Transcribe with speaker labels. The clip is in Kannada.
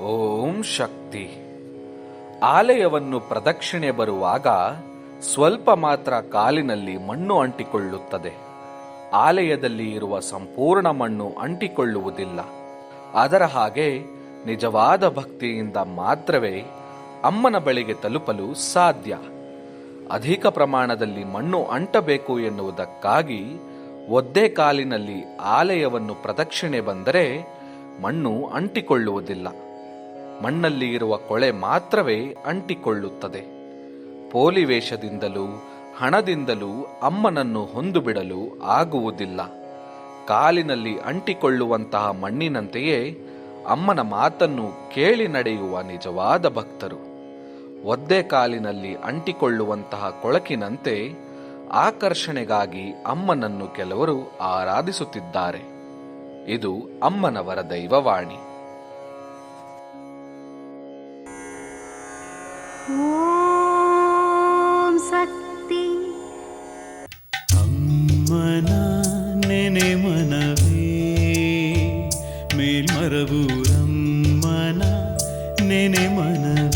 Speaker 1: ಓಂ ಶಕ್ತಿ. ಆಲಯವನ್ನು ಪ್ರದಕ್ಷಿಣೆ ಬರುವಾಗ ಸ್ವಲ್ಪ ಮಾತ್ರ ಕಾಲಿನಲ್ಲಿ ಮಣ್ಣು ಅಂಟಿಕೊಳ್ಳುತ್ತದೆ. ಆಲಯದಲ್ಲಿ ಇರುವ ಸಂಪೂರ್ಣ ಮಣ್ಣು ಅಂಟಿಕೊಳ್ಳುವುದಿಲ್ಲ. ಅದರ ಹಾಗೆ ನಿಜವಾದ ಭಕ್ತಿಯಿಂದ ಮಾತ್ರವೇ ಅಮ್ಮನ ಬಳಿಗೆ ತಲುಪಲು ಸಾಧ್ಯ. ಅಧಿಕ ಪ್ರಮಾಣದಲ್ಲಿ ಮಣ್ಣು ಅಂಟಬೇಕು ಎನ್ನುವುದಕ್ಕಾಗಿ ಒದ್ದೆ ಕಾಲಿನಲ್ಲಿ ಆಲಯವನ್ನು ಪ್ರದಕ್ಷಿಣೆ ಬಂದರೆ ಮಣ್ಣು ಅಂಟಿಕೊಳ್ಳುವುದಿಲ್ಲ. ಮಣ್ಣಲ್ಲಿ ಇರುವ ಕೊಳೆ ಮಾತ್ರವೇ ಅಂಟಿಕೊಳ್ಳುತ್ತದೆ. ಪೋಲಿವೇಷದಿಂದಲೂ ಹಣದಿಂದಲೂ ಅಮ್ಮನನ್ನು ಹೊಂದು ಬಿಡಲು ಆಗುವುದಿಲ್ಲ. ಕಾಲಿನಲ್ಲಿ ಅಂಟಿಕೊಳ್ಳುವಂತಹ ಮಣ್ಣಿನಂತೆಯೇ ಅಮ್ಮನ ಮಾತನ್ನು ಕೇಳಿ ನಡೆಯುವ ನಿಜವಾದ ಭಕ್ತರು. ಒದ್ದೆ ಕಾಲಿನಲ್ಲಿ ಅಂಟಿಕೊಳ್ಳುವಂತಹ ಕೊಳಕಿನಂತೆ ಆಕರ್ಷಣೆಗಾಗಿ ಅಮ್ಮನನ್ನು ಕೆಲವರು ಆರಾಧಿಸುತ್ತಿದ್ದಾರೆ. ಇದು ಅಮ್ಮನವರ ದೈವವಾಣಿ.
Speaker 2: ఓం శక్తి. అమ్మన నెనే మనవే. మేల్మరవు అమ్మన నెనే మనవే.